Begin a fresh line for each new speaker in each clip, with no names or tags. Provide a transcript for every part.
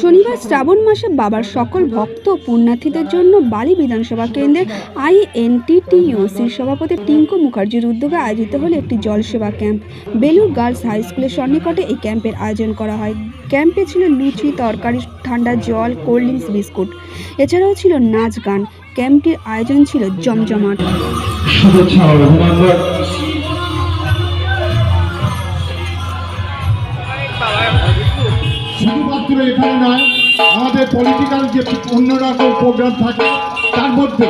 শনিবার শ্রাবণ মাসে বাবার সকল ভক্ত পুণ্যার্থীদের জন্য বালি বিধানসভা কেন্দ্রের আইএনটিটিইউসির সভাপতি টিঙ্কু মুখার্জির উদ্যোগে আয়োজিত হলো একটি জলসেবা ক্যাম্প। বেলুর গার্লস হাই স্কুলের সন্নিকটে এই ক্যাম্পের আয়োজন করা হয়। ক্যাম্পে ছিল লুচি, তরকারি, ঠান্ডা জল, কোল্ড ড্রিঙ্কস, বিস্কুট। এছাড়াও ছিল নাচ গান। ক্যাম্পটির আয়োজন ছিল জমজমাট।
শুভেচ্ছা শুধুমাত্র এখানে নয়, আমাদের পলিটিক্যাল যে অন্যরকম প্রোগ্রাম থাকে, তার মধ্যে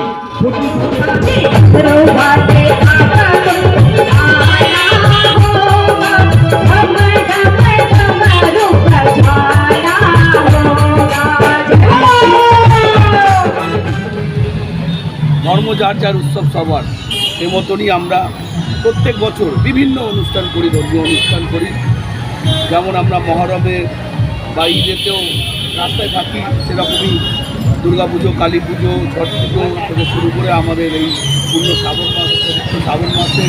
ধর্ম যার যার উৎসব সবার, সে মতনই আমরা প্রত্যেক বছর বিভিন্ন অনুষ্ঠান করি, ধর্মীয় অনুষ্ঠান করি। যেমন আমরা মহরমের বা ঈদেতেও রাস্তায় থাকি, সেরকমই দুর্গা পুজো, কালী পুজো, ছট পুজো থেকে শুরু করে আমাদের এই পূর্ণ শ্রাবণ মাস শ্রাবণ মাসে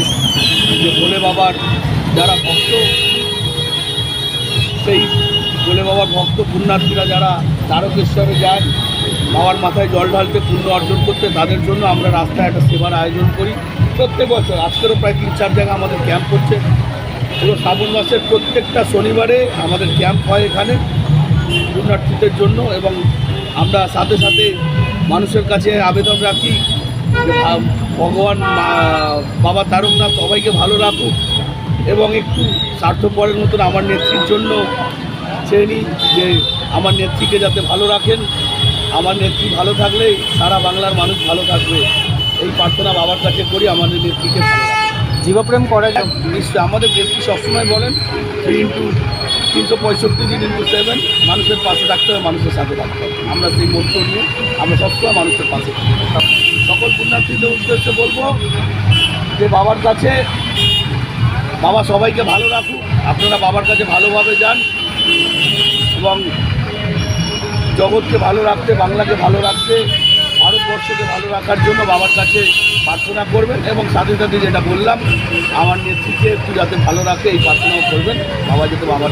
যে ভোলে বাবার যারা ভক্ত, সেই ভোলে বাবার ভক্ত, পুণ্যার্থীরা যারা তারকেশ্বরে যান, বাবার মাথায় জল ঢালতে পুণ্য অর্জন করতে, তাদের জন্য আমরা রাস্তায় একটা সেবার আয়োজন করি। প্রত্যেক বছর, আজকেরও প্রায় তিন চার জায়গায় আমাদের ক্যাম্প হচ্ছে। পুরো শ্রাবণ মাসের প্রত্যেকটা শনিবারে আমাদের ক্যাম্প হয় এখানে। পুণ্যার্থীদের জন্য এবং আমরা সাথে সাথে মানুষের কাছে আবেদন রাখি ভগবান বাবা তারকনাথ সবাইকে ভালো রাখুক এবং একটু স্বার্থপরের মতন আমার নেত্রীর জন্য চেয়ে নিই যে আমার নেত্রীকে যাতে ভালো রাখেন। আমার নেত্রী ভালো থাকলে সারা বাংলার মানুষ ভালো থাকবে। এই প্রার্থনা বাবার কাছে করি আমাদের নেত্রীকে
জীবপ্রেম করে
নিশ্চয় আমাদের নেত্রী সবসময় বলেন থ্রি ইন্টু তিনশো পঁয়ষট্টি দিন ইন্টু সেভেন মানুষের পাশে থাকতে হবে, মানুষের সাথে থাকতে হবে আমরা সেই মন্ত্র নিয়ে, আমরা সবসময় মানুষের পাশে। সকল পুণ্যার্থীদের উদ্দেশ্যে বলব যে বাবার কাছে, বাবা সবাইকে ভালো রাখুক, আপনারা বাবার কাছে ভালোভাবে যান এবং জগৎকে ভালো রাখতে, বাংলাকে ভালো রাখতে ভারতবর্ষকে ভালো রাখার জন্য বাবার কাছে প্রার্থনা করবেন এবং সাথে সাথে যেটা বললাম, আমার নেত্রীকে একটু যাতে ভালো রাখে, এই প্রার্থনাও করবেন। বাবা যাতে বাবার,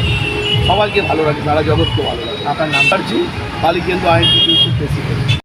সবাইকে ভালো রাখে সারা জগৎকে ভালো রাখে। আপনার নাম কি? মালিক কিন্তু আইন প্রেসিডেন্ট।